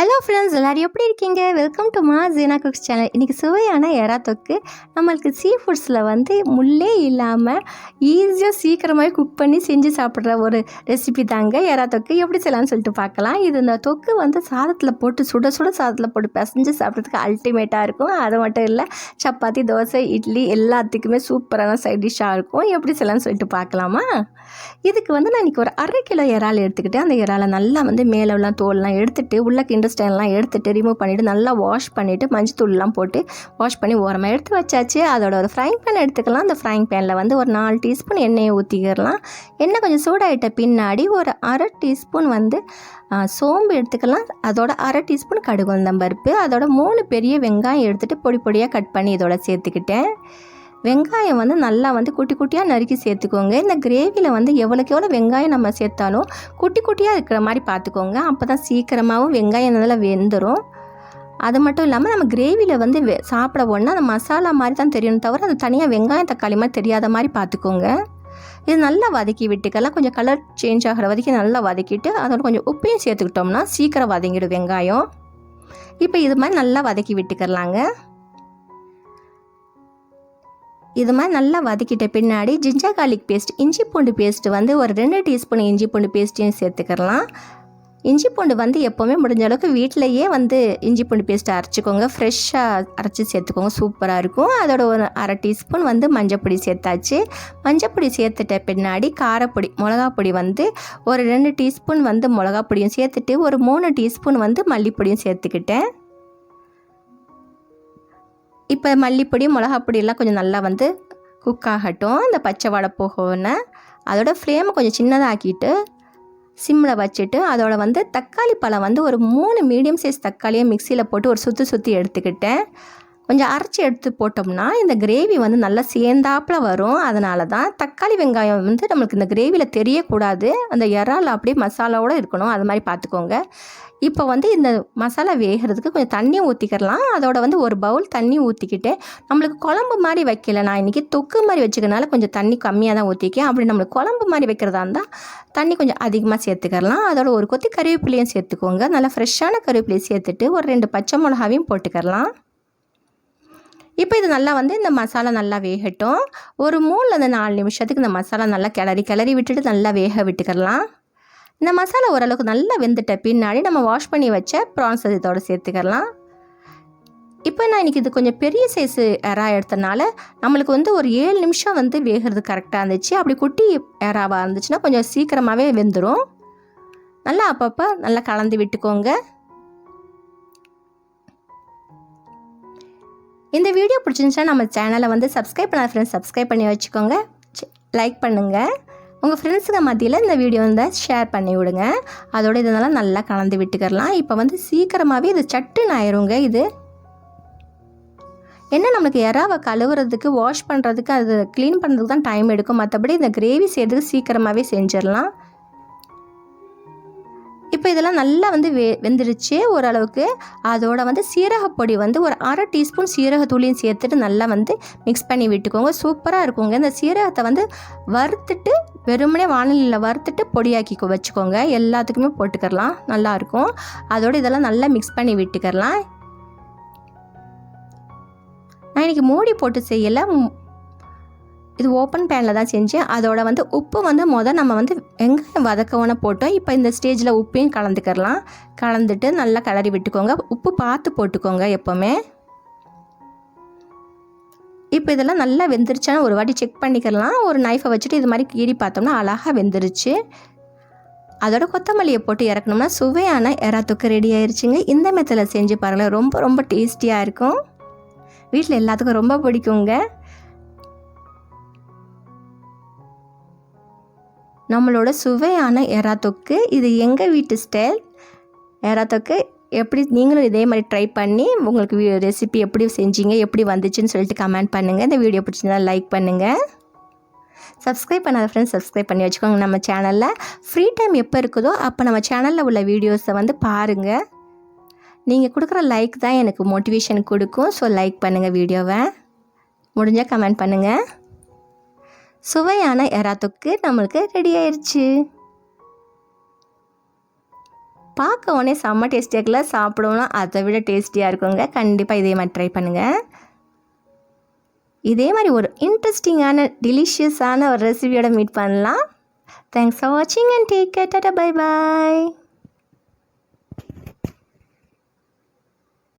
Hello friends எல்லோரும் எப்படி இருக்கீங்க? வெல்கம் டு மா ஜீனா குக்ஸ் சேனல் இன்றைக்கி சுவையான எறா தொக்கு. நம்மளுக்கு சீ ஃபுட்ஸில் வந்து முள்ளே இல்லாமல் ஈஸியாக சீக்கிரமாகவே குக் பண்ணி செஞ்சு சாப்பிட்ற ஒரு ரெசிபி தாங்க எறா தொக்கு. எப்படி செய்யலாம்னு சொல்லிட்டு பார்க்கலாம். இது இந்த தொக்கு வந்து சாதத்தில் போட்டு சுட சுட சாதத்தில் போட்டு பிசைஞ்சு சாப்பிட்றதுக்கு அல்டிமேட்டாக இருக்கும். அது மட்டும் இல்லை சப்பாத்தி தோசை இட்லி எல்லாத்துக்குமே சூப்பரான சைட் டிஷ்ஷாக இருக்கும். எப்படி செய்யலாம்னு சொல்லிட்டு பார்க்கலாமா? இதுக்கு வந்து நான் இன்றைக்கி ஒரு அரை கிலோ இறால் எடுத்துக்கிட்டு அந்த இறாலை நல்லா வந்து மேலே உள்ள தோல்லாம் எடுத்துகிட்டு உள்ள கிண்டஸ்டைன்லாம் எடுத்துகிட்டு ரிமூவ் பண்ணிவிட்டு நல்லா வாஷ் பண்ணிவிட்டு மஞ்சத்தூள்லாம் போட்டு வாஷ் பண்ணி ஓரமாக எடுத்து வச்சாச்சு. அதோட ஒரு ஃப்ரைங் பேன் எடுத்துக்கலாம். அந்த ஃப்ரைங் பேனில் வந்து ஒரு நாலு டீஸ்பூன் எண்ணெயை ஊற்றிக்கிறலாம் எண்ணெய் கொஞ்சம் சூடாகிட்ட பின்னாடி ஒரு அரை டீஸ்பூன் வந்து சோம்பு எடுத்துக்கலாம். அதோட அரை டீஸ்பூன் கடுகுந்தம் பருப்பு அதோட மூணு பெரிய வெங்காயம் எடுத்துகிட்டு பொடி பொடியாக கட் பண்ணி இதோட சேர்த்துக்கிட்டேன். வெங்காயம் வந்து நல்லா வந்து குட்டி குட்டியாக நறுக்கி சேர்த்துக்கோங்க. இந்த கிரேவியில் வந்து எவ்வளோக்கு எவ்வளோ வெங்காயம் நம்ம சேர்த்தாலும் குட்டி குட்டியாக இருக்கிற மாதிரி பார்த்துக்கோங்க. அப்போ தான் சீக்கிரமாகவும் வெங்காயம் நல்லா வெந்துடும் அது மட்டும் இல்லாமல் நம்ம கிரேவியில் வந்து வெ சாப்பிட போனால் அந்த மசாலா மாதிரி தான் தெரியணும் தவிர அது தனியாக வெங்காயம் தக்காளி மாதிரி தெரியாத மாதிரி பார்த்துக்கோங்க. இது நல்லா வதக்கி விட்டுக்கலாம். கொஞ்சம் கலர் சேஞ்ச் ஆகிற வதக்கி நல்லா வதக்கிட்டு அதோட கொஞ்சம் உப்பையும் சேர்த்துக்கிட்டோம்னா சீக்கிரம் வதங்கிடும் வெங்காயம். இப்போ இது மாதிரி நல்லா வதக்கி விட்டுக்கலாங்க. இது மாதிரி நல்லா வதக்கிட்ட பின்னாடி ஜிஞ்சர் கார்லிக் பேஸ்ட் இஞ்சி பூண்டு பேஸ்ட் வந்து ஒரு ரெண்டு டீஸ்பூன் இஞ்சி பூண்டு பேஸ்ட்டையும் சேர்த்துக்கலாம். இஞ்சி பூண்டு வந்து எப்போவுமே முடிஞ்ச அளவுக்கு வீட்டிலையே வந்து இஞ்சி பூண்டு பேஸ்ட்டை அரைச்சிக்கோங்க. ஃப்ரெஷ்ஷாக அரைச்சி சேர்த்துக்கோங்க. சூப்பராக இருக்கும். அதோட ஒரு அரை டீஸ்பூன் வந்து மஞ்சப்பொடி சேர்த்தாச்சு. மஞ்சப்பொடி சேர்த்துட்ட பின்னாடி காரப்பொடி மிளகாப்பொடி வந்து ஒரு ரெண்டு டீஸ்பூன் வந்து மிளகாப்பொடியும் சேர்த்துட்டு ஒரு மூணு டீஸ்பூன் வந்து மல்லிப்பொடியும் சேர்த்துக்கிட்டேன். இப்போ மல்லிப்பொடி மிளகா பொடியெல்லாம் கொஞ்சம் நல்லா வந்து குக் ஆகட்டும். இந்த பச்சை வடை போகணுன்னு அதோட ஃப்ளேமை கொஞ்சம் சின்னதாக்கிட்டு சிம்மில் வச்சுட்டு அதோட வந்து தக்காளி பழம் வந்து ஒரு மூணு மீடியம் சைஸ் தக்காளியை மிக்சியில் போட்டு ஒரு சுற்றி சுற்றி எடுத்துக்கிட்டேன். கொஞ்சம் அரைச்சி எடுத்து போட்டோம்னா இந்த கிரேவி வந்து நல்லா சேர்ந்தாப்பில் வரும். அதனால தான் தக்காளி வெங்காயம் வந்து நம்மளுக்கு இந்த கிரேவியில் தெரியக்கூடாது. அந்த இறால் அப்படியே மசாலாவோடு இருக்கணும். அது மாதிரி பார்த்துக்கோங்க. இப்போ வந்து இந்த மசாலா வேகிறதுக்கு கொஞ்சம் தண்ணி ஊற்றிக்கிறலாம் அதோட வந்து ஒரு பவுல் தண்ணி ஊற்றிக்கிட்டு நம்மளுக்கு குழம்பு மாதிரி வைக்கல. நான் இன்றைக்கி தொக்கு மாதிரி வச்சுக்கனால கொஞ்சம் தண்ணி கம்மியாக தான் ஊற்றிக்கேன் அப்படி நம்மளுக்கு குழம்பு மாதிரி வைக்கிறதா இருந்தால் தண்ணி கொஞ்சம் அதிகமாக சேர்த்துக்கிறலாம். அதோட ஒரு கொத்தி கருவேப்பிலையும் சேர்த்துக்கோங்க. நல்லா ஃப்ரெஷ்ஷான கருவேப்பிலையும் சேர்த்துட்டு ஒரு ரெண்டு பச்சை மிளகாவையும் போட்டுக்கிறலாம். இப்போ இது நல்லா வந்து இந்த மசாலா நல்லா வேகட்டும். ஒரு மூணுல இருந்து நாலு நிமிஷத்துக்கு இந்த மசாலா நல்லா கிளறி கிளறி விட்டுட்டு நல்லா வேக விட்டுக்கிறலாம் இந்த மசாலா ஓரளவுக்கு நல்லா வெந்துட்ட பின்னாடி நம்ம வாஷ் பண்ணி வச்ச ப்ரான்ஸ் இதோடு சேர்த்துக்கலாம். இப்போ நான் இன்றைக்கி இது கொஞ்சம் பெரிய சைஸு எறா எடுத்தனால நம்மளுக்கு வந்து ஒரு ஏழு நிமிஷம் வந்து வேகிறது கரெக்டாக இருந்துச்சு. அப்படி குட்டி எறாவாக இருந்துச்சுன்னா கொஞ்சம் சீக்கிரமாகவே வெந்துடும் நல்லா அப்பப்போ நல்லா கலந்து விட்டுக்கோங்க. இந்த வீடியோ பிடிச்சிருந்துச்சுன்னா நம்ம சேனலை வந்து சப்ஸ்கிரைப் பண்ண ஃப்ரெண்ட்ஸ் சப்ஸ்கிரைப் பண்ணி வச்சுக்கோங்க. லைக் பண்ணுங்கள் உங்கள் ஃப்ரெண்ட்ஸுங்க மத்தியில் இந்த வீடியோ வந்து ஷேர் பண்ணி விடுங்க. அதோட இதெல்லாம் நல்லா கலந்து விட்டுக்கிறலாம். இப்போ வந்து சீக்கிரமாகவே இது சட்டுன்னு ஆயிருங்க இது. என்ன நம்மளுக்கு எறாவை கழுவுறதுக்கு வாஷ் பண்ணுறதுக்கு அது க்ளீன் பண்ணுறதுக்கு தான் டைம் எடுக்கும். மற்றபடி இந்த கிரேவி செய்கிறதுக்கு சீக்கிரமாகவே செஞ்சிடலாம் இப்போ இதெல்லாம் நல்லா வந்து வெ வெந்துருச்சு ஓரளவுக்கு. அதோட வந்து சீரகப்பொடி வந்து ஒரு அரை டீஸ்பூன் சீரகத்தூளியும் சேர்த்துட்டு நல்லா வந்து மிக்ஸ் பண்ணி விட்டுக்கோங்க. சூப்பராக இருக்குங்க. இந்த சீரகத்தை வந்து வறுத்துட்டு வெறுமனே வானிலையில் வறுத்துட்டு பொடியாக்கி வச்சுக்கோங்க. எல்லாத்துக்குமே போட்டுக்கிறலாம். நல்லாயிருக்கும் அதோட இதெல்லாம் நல்லா மிக்ஸ் பண்ணி விட்டுக்கிறலாம். நான் இன்றைக்கி மூடி போட்டு செய்யலை. இது ஓப்பன் பேனில் தான் செஞ்சேன் அதோட வந்து உப்பு வந்து மொதல் நம்ம வந்து வெங்காயம் வதக்கவன போட்டோம். இப்போ இந்த ஸ்டேஜில் உப்பையும் கலந்துக்கிறலாம். கலந்துட்டு நல்லா கிளறி விட்டுக்கோங்க. உப்பு பார்த்து போட்டுக்கோங்க எப்போவுமே. இப்போ இதெல்லாம் நல்லா வெந்துருச்சான்னு ஒரு வாட்டி செக் பண்ணிக்கலாம் ஒரு நைஃபை வச்சுட்டு இது மாதிரி கீறி பார்த்தோம்னா அழகாக வெந்துருச்சு. அதோட கொத்தமல்லியை போட்டு இறக்கணும்னா சுவையான எறா தொக்கு ரெடி ஆயிடுச்சுங்க இந்த மெத்தில் செஞ்சு பாருங்களேன் ரொம்ப ரொம்ப டேஸ்டியாக இருக்கும். வீட்டில் எல்லாத்துக்கும் ரொம்ப பிடிக்குங்க. நம்மளோட சுவையான எறா தொக்கு இது எங்கள் வீட்டு ஸ்டைல் எறா தொக்கு எப்படி நீங்களும் இதே மாதிரி ட்ரை பண்ணி உங்களுக்கு ரெசிபி எப்படி செஞ்சீங்க எப்படி வந்துச்சுன்னு சொல்லிட்டு கமெண்ட் பண்ணுங்கள் இந்த வீடியோ பிடிச்சிருந்தா லைக் பண்ணுங்கள் சப்ஸ்கிரைப் பண்ணாத ஃப்ரெண்ட்ஸ் சப்ஸ்கிரைப் பண்ணி வச்சுக்கோங்க நம்ம சேனலில் ஃப்ரீ டைம் எப்போ இருக்குதோ அப்போ நம்ம சேனலில் உள்ள வீடியோஸை வந்து பாருங்கள் நீங்கள் கொடுக்குற லைக் தான் எனக்கு மோட்டிவேஷன் கொடுக்கும். ஸோ லைக் பண்ணுங்கள் வீடியோவை முடிஞ்சால் கமெண்ட் பண்ணுங்கள் சுவையான எறா தொக்கு நம்மளுக்கு ரெடி ஆயிடுச்சு பார்க்க உடனே செம்ம டேஸ்டியாக இருக்குல்ல? சாப்பிடணும்னா அதை விட டேஸ்டியாக இருக்குங்க. கண்டிப்பாக இதே மாதிரி ட்ரை பண்ணுங்கள் இதே மாதிரி ஒரு இன்ட்ரெஸ்டிங்கான டெலிஷியஸான ஒரு ரெசிபியோட மீட் பண்ணலாம். தேங்க்ஸ் ஃபார் வாட்சிங் and take care tata bye bye